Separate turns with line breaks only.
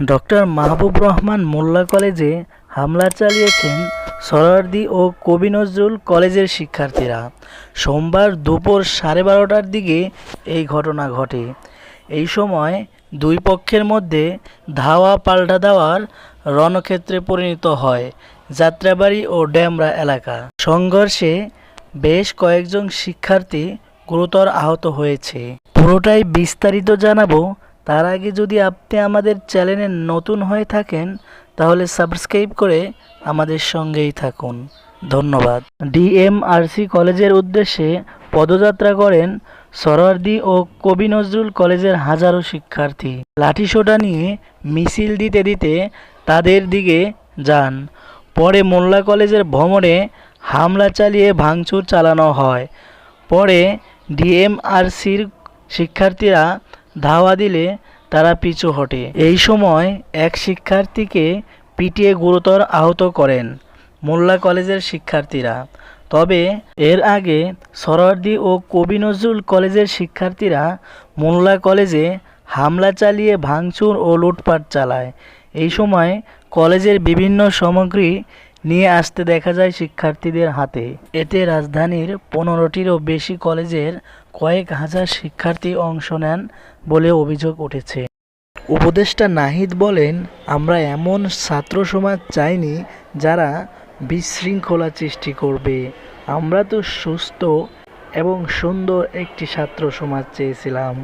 Doctor মাহবুব রহমান মোল্লা কলেজে হামলা চালিয়েছেন সরোয়ার্দী ও কবি নজরুল কলেজের শিক্ষার্থীরা। সোমবার দুপুর সাড়ে বারোটার দিকে এই ঘটনা ঘটে। এই সময় দুই পক্ষের মধ্যে ধাওয়া পাল্টা দেওয়ার রণক্ষেত্রে পরিণত হয় যাত্রাবাড়ি ও ড্যামরা এলাকা। সংঘর্ষে বেশ কয়েকজন শিক্ষার্থী গুরুতর আহত হয়েছে। পুরোটাই বিস্তারিত জানাব তার আগে যদি আপনি আমাদের চ্যানেলে নতুন হয়ে থাকেন, তাহলে সাবস্ক্রাইব করে আমাদের সঙ্গেই থাকুন। ধন্যবাদ। ডিএমআরসি কলেজের উদ্দেশ্যে পদযাত্রা করেন সরোয়ার্দী ও কবি নজরুল কলেজের হাজারো শিক্ষার্থী। লাঠিসোঁটা নিয়ে মিছিল দিতে দিতে তাদের দিকে যান। পরে মোল্লা কলেজের ভ্রমণে হামলা চালিয়ে ভাঙচুর চালানো হয়। পরে ডিএমআরসির শিক্ষার্থীরা ধাওয়া দিলে তারা পিছু হটে। এই সময় এক শিক্ষার্থীকে পিটিয়ে গুরুতর আহত করেন মোল্লা কলেজের শিক্ষার্থীরা। তবে এর আগে সরোয়ার্দী ও কবি নজরুল কলেজের শিক্ষার্থীরা মোল্লা কলেজে হামলা চালিয়ে ভাঙচুর ও লুটপাট চালায়। এই সময় কলেজের বিভিন্ন সামগ্রী নিয়ে আসতে দেখা যায় শিক্ষার্থীদের হাতে। এতে রাজধানীর পনেরোটিরও বেশি কলেজের কয়েক হাজার শিক্ষার্থী অংশ নেন বলে অভিযোগ উঠেছে। উপদেষ্টা নাহিদ বলেন, আমরা এমন ছাত্র সমাজ চাইনি যারা বিশৃঙ্খলা সৃষ্টি করবে। আমরা তো সুস্থ এবং সুন্দর একটি ছাত্র সমাজ চেয়েছিলাম।